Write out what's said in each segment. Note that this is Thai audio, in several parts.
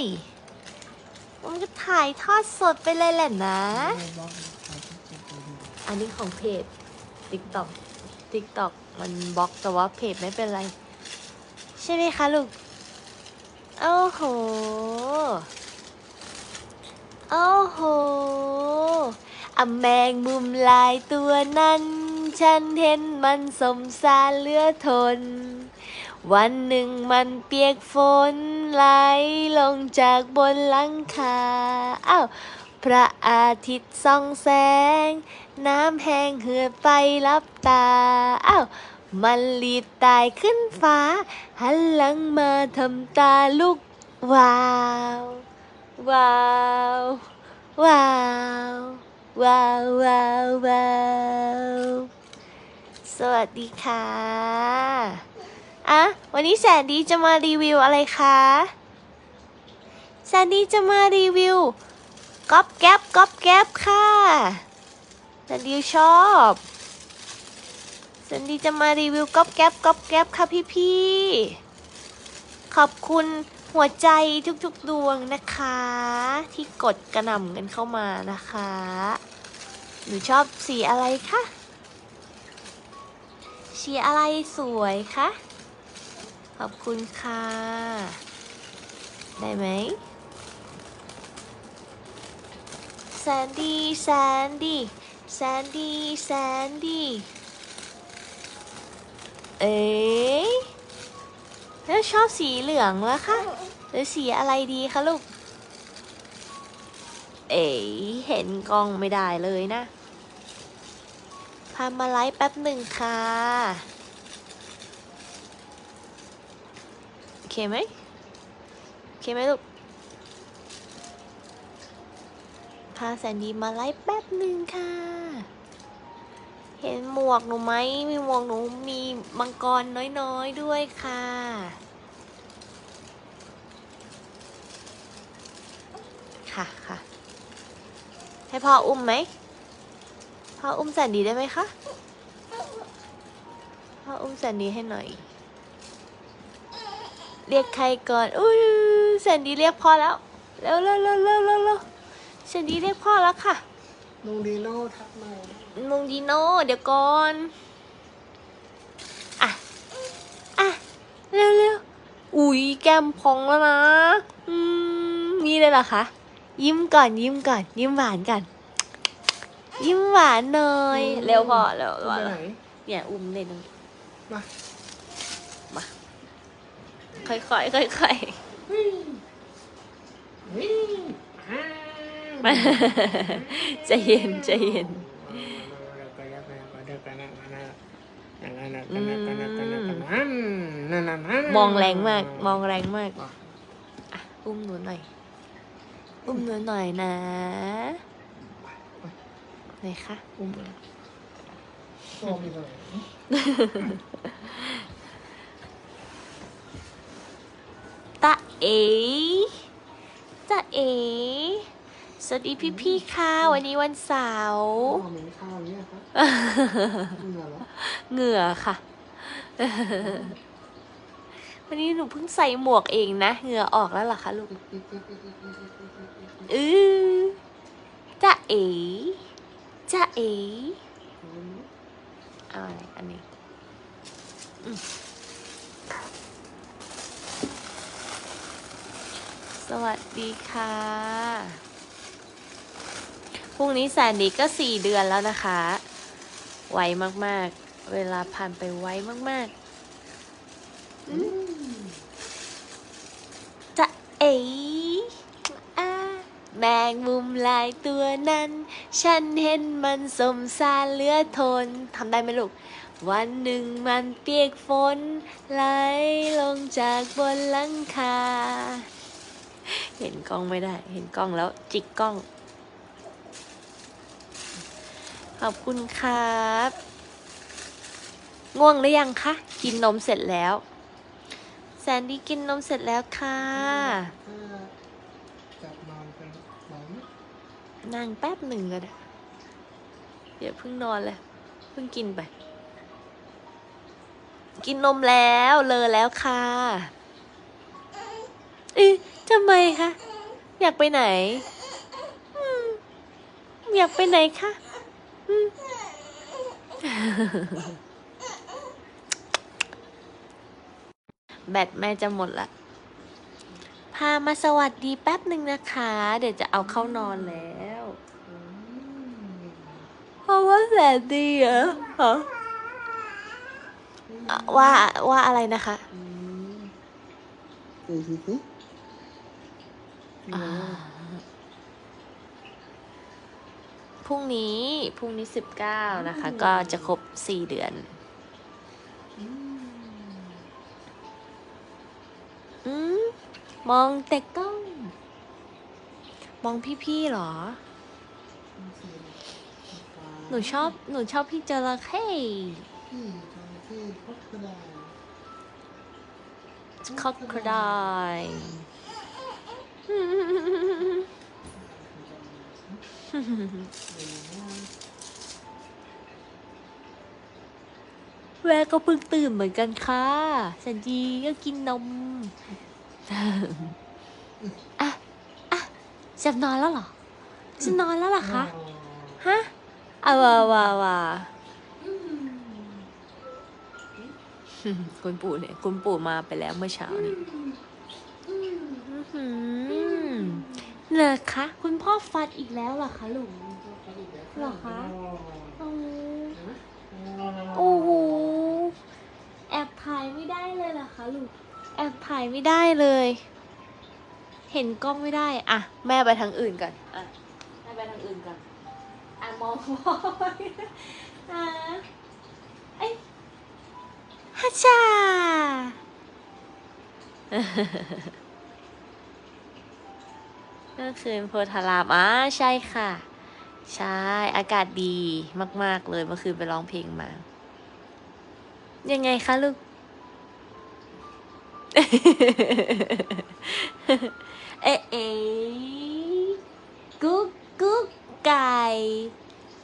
ยมันก็ถ่ายทอดสดไปเลยแหละนะ อันนี้ของเพจ TikTok TikTok มันบล็อกแต่ว่าเพจไม่เป็นไร ใช่ไหมคะลูก โอ้โห โอ้โหอแมงมุมลายตัวนั้น ฉันเห็นมันสมสารเหลือทน วันหนึ่งมันเปียกฝนไหลลงจากบนหลังคาอ้าวพระอาทิตย์ส่องแสง น้ำแห้งเหือดไปรับตาอ้าวมันรีบตายขึ้นฟ้า หันหลังมาทำตาลุกว้าวว้าวว้าวว้าวว้าวว้าว สวัสดีค่ะอะวันนี้แสนดีจะมารีวิวอะไรคะแสนดีจะมารีวิวก๊อบแก๊บก๊อบแก๊บค่ะแสนดีชอบแสนดีจะมารีวิวก๊อบแก๊บก๊อบแก๊บค่ะพี่พี่ๆขอบคุณหัวใจทุกๆดวงนะคะ ที่กดกระหน่ำกันเข้ามานะคะ หนูชอบสีอะไรคะ สีอะไรสวยคะ ขอบคุณค่ะ ได้ไหมแซนดี้แซนดี้แซนดี้แซนดี้เอ๊ะแล้วชอบสีเหลืองแล้วคะหรือสีอะไรดีคะลูก เอ๋เห็นกล้องไม่ได้เลยนะามาไลฟ์แป๊บหนึ่งค่ะ โอเคไหมโอเคไหมลูก พาแสนดีมาไลฟ์แป๊บหนึ่งค่ะ เห็นหมวกหนูไหม มีหมวกหนูมีมังกรน้อยๆด้วยค่ะค่ะค่ะให้พ่ออุ้มไหม พ่ออุ้มแสนดีได้ไหมคะพ่ออุ้มแสนดีให้หน่อย เรียกใครก่อนอุ้ยแสนดีเรียกพ่อแล้วเร็วเร็วเร็วเร็วเร็วเร็วแสนดีเรียกพ่อแล้วค่ะลุงดีโน่ทักมาลุงดีโน่เดี๋ยวก่อนอะอะเร็วเร็วอุ้ยแก้มพองแล้วนะ อืมนี่เลยเหรอคะ ยิ้มก่อนยิ้มก่อน ยิ้มหวานก่อน ยิ้มหวานหน่อยเร็วพอเร็วไปพอไหน เนี่ยอุ้มเล่นตรงนี้มาค่อยๆค่อยวิ่งอ่าๆมาใจเย็นใจเย็นมองแรงมากมองแรงมากอะอุ้มหนูหน่อย อุ้มหนูหน่อยนะ ไหนคะอุ้มพ่อมีอะไรตาเอ๋ตาเอ๋สวัสดีพี่พี่ๆค่ะ วันนี้วันเสาร์พ่อเหม็นข้าวเนี่ยครับเหงื่อเหรอเหงื่อค่ะ วันนี้หนูเพิ่งใส่หมวกเองนะ เหงื่อออกแล้วเหรอคะลูกอือจ้าเอ๋ จ้าเอ๋เอาอะไรอันนี้อืมสวัสดีค่ะ พรุ่งนี้แสนดีก็สี่เดือนแล้วนะคะ ไวมากๆ เวลาผ่านไปไวมากๆอืมจะเอ๋อา แมงมุมลายตัวนั้น ฉันเห็นมันสมสารเหลือทนทำได้ไหมลูก วันหนึ่งมันเปียกฝนไหลลงจากบนหลังคา เห็นกล้องไม่ได้ เห็นกล้องแล้วจิกกล้อง ขอบคุณครับ ง่วงหรือยังคะ กินนมเสร็จแล้ว แซนดี้กินนมเสร็จแล้วค่ะ นั่งแป๊บหนึ่งก็ได้เดี๋ยวเพิ่งนอนเลยเพิ่งกินไป กินนมแล้วเลอแล้วค่ะเอ๊ะทำไมคะ อยากไปไหนอยากไปไหนคะแบตแม่จะหมดละ พามาสวัสดีแป๊บหนึ่งนะคะ เดี๋ยวจะเอาเข้านอนแล้ว พราะว่าแสนดีเหรอฮะอะว่าว่าอะไรนะคะอืมดูสิสิอืมพรุ่งนี้พรุ่งนี้สิบเก้านะคะ ก็จะครบสี่เดือน อืมอืมมองแต่กล้อง มองพี่ๆเหรอ หนูชอบ หนูชอบพี่จระเข้พี่จระเข้ครบกระดาษคอกครดายแวก็เพิ่งตื่นเหมือนกันค่ะสันจีก็กินนมอะอะจะนอนแล้วเหรอจะนอนแล้วเหรอคะ ฮะ อะว่าว่าว่าคุณปู่เนี่ย คุณปู่มาไปแล้วเมื่อเช้านี้อื้อหือเหรอคะ คุณพ่อฟัดอีกแล้วเหรอคะลุงเหรอคะโอ้โอ้โหแอบถ่ายไม่ได้เลยเหรอคะลุงแอบถ่ายไม่ได้เลย เห็นกล้องไม่ได้ อะ แม่ไปทางอื่นก่อนอะ อะมองพ่ออะไอ้ฮัชชาเมื่อคืนโพธารามอะใช่ค่ะ ใช่ อากาศดีมาก ๆ เลย เมื่อคืนไปร้องเพลงมา ยังไงคะลูก เอ๊ะเอ๊ะกุ๊กกุ๊กไก่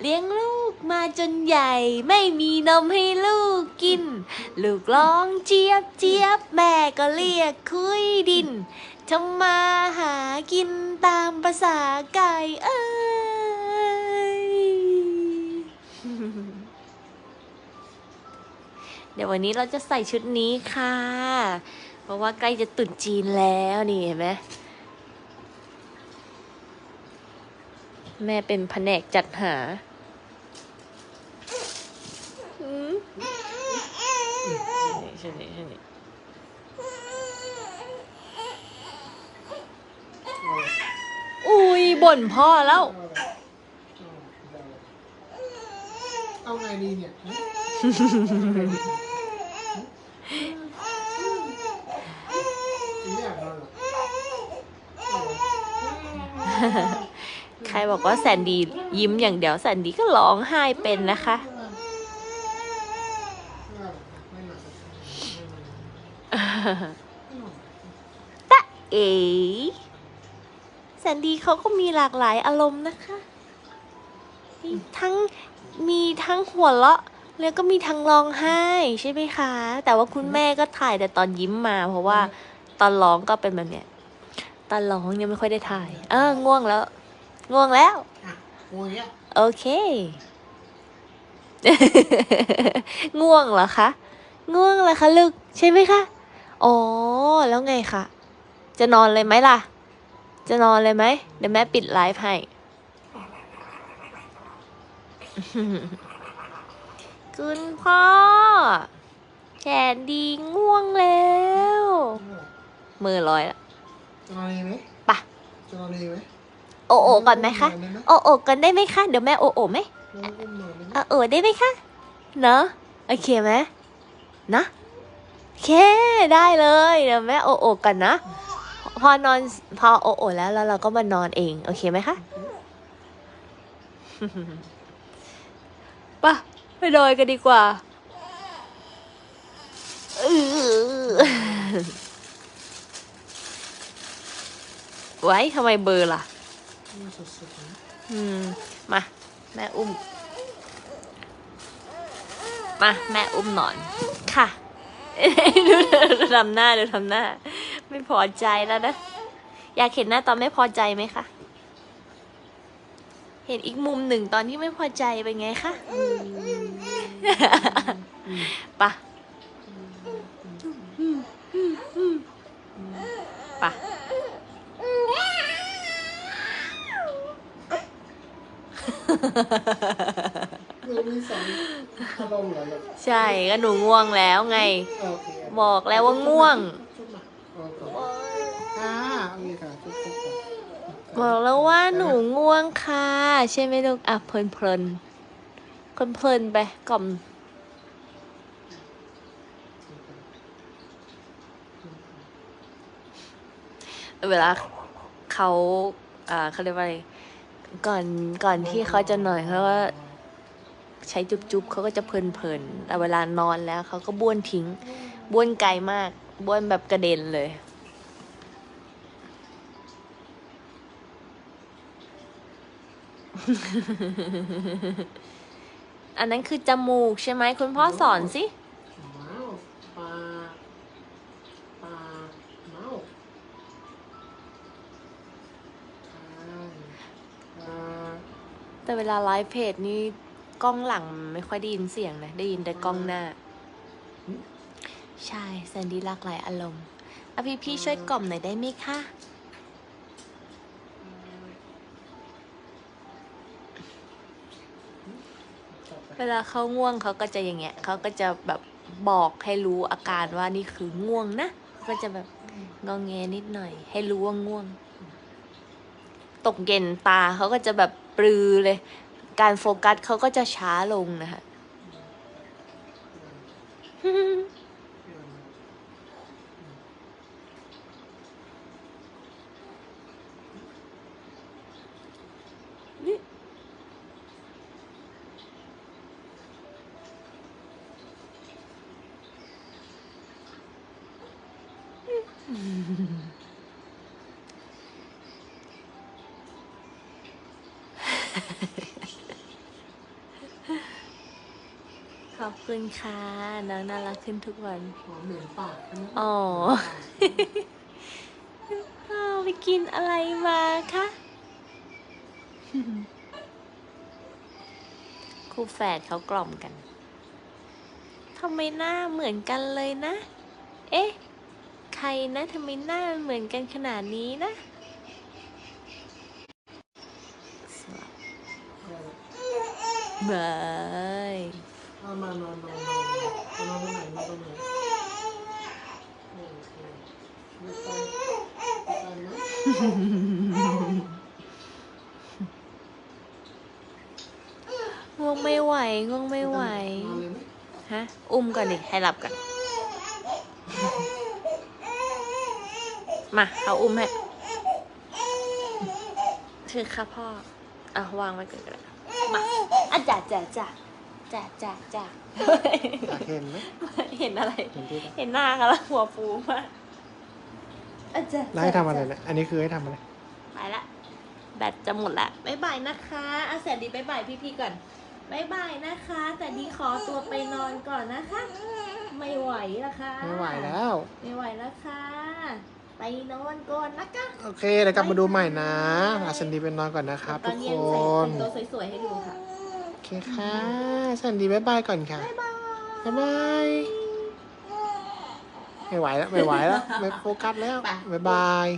เลี้ยงลูกมาจนใหญ่ ไม่มีนมให้ลูกกิน ลูกร้องเจี๊ยบเจี๊ยบแม่ก็เรียกคุยดินทำมาหากินตามภาษาไก่เอ้ยเดี๋ยววันนี้เราจะใส่ชุดนี้ค่ะ เพราะว่าใกล้จะตรุษจีนแล้วนี่เห็นไหมแม่เป็นแผนกจัดหาอืม ใช่นี่ใช่นี่อุ้ยบ่นพ่อแล้ว เอาไงดีเนี่ยฮะไม่อยากนอนหรอใครบอกว่าแสนดียิ้มอย่างเดียวแสนดีก็ร้องไห้เป็นนะคะ ไม่หลับไม่หลับ ตะเอ๋แสนดีเขาก็มีหลากหลายอารมณ์นะคะมีทั้งมีทั้งหัวเราะ แล้วก็มีทั้งร้องไห้ใช่ไหมคะ แต่ว่าคุณแม่ก็ถ่ายแต่ตอนยิ้มมา เพราะว่าตอนร้องก็เป็นแบบเนี้ยตอนร้องยังไม่ค่อยได้ถ่าย เออง่วงแล้ว ง่วงแล้วอะโอ้ยอะโอเค ง่วงเหรอคะ ง่วงเหรอคะลูกใช่ไหมคะ อ๋อ แล้วไงคะ จะนอนเลยไหมล่ะ จะนอนเลยไหม เดี๋ยวแม่ปิดไลฟ์ให้ คุณพ่อ แขนดีง่วงแล้ว มือลอยละจะนอนเองไหมปะจะนอนเองไหมโอโอก่อนไหมคะ โอโอก่อนได้ไหมคะ เดี๋ยวแม่โอโอไหมนอนอุ้มนอนได้ไหมเออเออได้ไหมคะ เนอะโอเคไหมนะโอ เคได้เลยเดี๋ยวแม่โอโอกันนะ พอนอนพอโอโอแล้วแล้วเราก็มานอนเอง โอเคไหมคะป่ะไปนอนกันดีกว่าไว้ทำไมเบอร์ล่ะ อืม มา แม่อุ้ม มา แม่อุ้มนอน ค่ะ ดูดูทำหน้าดูทำหน้า ไม่พอใจแล้วนะ อยากเห็นหน้าตอนไม่พอใจไหมคะ เห็นอีกมุมหนึ่งตอนที่ไม่พอใจเป็นไงคะปะปะเรามีสองอารมณ์เหรอลูกใช่ก็หนูง่วงแล้วไง โอเคบอกแล้วว่าง่วงชุบมาโอเคอ่าโอเคค่ะชุบชุบค่ะบอกแล้วว่าหนูง่วงค่ะ ใช่ไหมลูกอะเพลินเพลินเพลินเพลินๆไปกล่อม เวลาเขาอ่าเขาเรียกว่าอะไรก่อนก่อนที่เขาจะหน่อยเขาก็ ใช้จุบจุบๆเขาก็จะเพลินเพลินๆแต่เวลานอนแล้วเขาก็บ้วนทิ้ง บ้วนไกลมาก บ้วนแบบกระเด็นเลย อันนั้นคือจมูกใช่ไหมคุณพ่อสอนสิเมาส์ปากปากเมาส์คางปากแต่เวลาไลฟ์เพจนี่ กล้องหลังไม่ค่อยได้ยินเสียงนะ ได้ยินแต่กล้องหน้า ใช่แซนดี้หลากหลายอารมณ์อะพี่พี่ๆช่วยกล่อมหน่อยได้ไหมคะต่อไปเวลาเขาง่วงเขาก็จะอย่างเงี้ยเขาก็จะแบบบอกให้รู้อาการว่านี่คือง่วงนะเขาก็จะแบบงองแงนิดหน่อย ให้รู้ว่าง่วง ตกเย็นตาเขาก็จะแบบปลือเลย การโฟกัสเขาก็จะช้าลงนะคะ ขอบคุณค่ะ น้องน่ารักขึ้นทุกวันหอมเหม็นปากใช่ไหมอ๋ออ้าวไปกินอะไรมาคะคู่แฝดเขากล่อมกันทำไมหน้าเหมือนกันเลยนะ เอ๊ะ ใครนะทำไมหน้าเหมือนกันขนาดนี้นะสลับเบย เอามานอนนอนนอนเอานอนตรงไหนนอนตรงไหนโอเคไม่ไปไม่ไปนะง่วงไม่ไหวง่วงไม่ไหว นอนเลยไหมฮะ อุ้มก่อนดิให้หลับก่อน มาเอาอุ้มให้คือค่ะพ่อ อะ วางไว้ก่อนก็ได้มาอะจ่าจ่าจ่า จ่าจ่าจ่าอยากเห็นไหมเห็นอะไร เห็นที่ไหนเห็นหน้ากันแล้วหัวฟูมากอะจ่าแล้วให้ทำอะไรเนี่ยอันนี้คือให้ทำอะไรไปละ แบตจะหมดละบ๊ายบายนะคะอาแสนดีบ๊ายบายพี่ๆก่อนบ๊ายบายนะคะ แต่ดีขอตัวไปนอนก่อนนะคะ ไม่ไหวละค่ะไม่ไหวแล้ว ไม่ไหวแล้วค่ะไปนอนก่อนนะคะโอเคเดี๋ยวกลับมาดูใหม่นะอาสันดีไปนอนก่อนนะครับตอทุนกเย็คนใส่นแต่งตัวสวยๆให้ดูค่ะโอ เคค่ะสันดีบ๊ายบายก่อนค่ะบ๊ายบายบ๊ายบาย ไม่ไหวแล้ว ไม่ไหวแล้ว ไม่โฟกัสแล้วไปบ๊ายบาย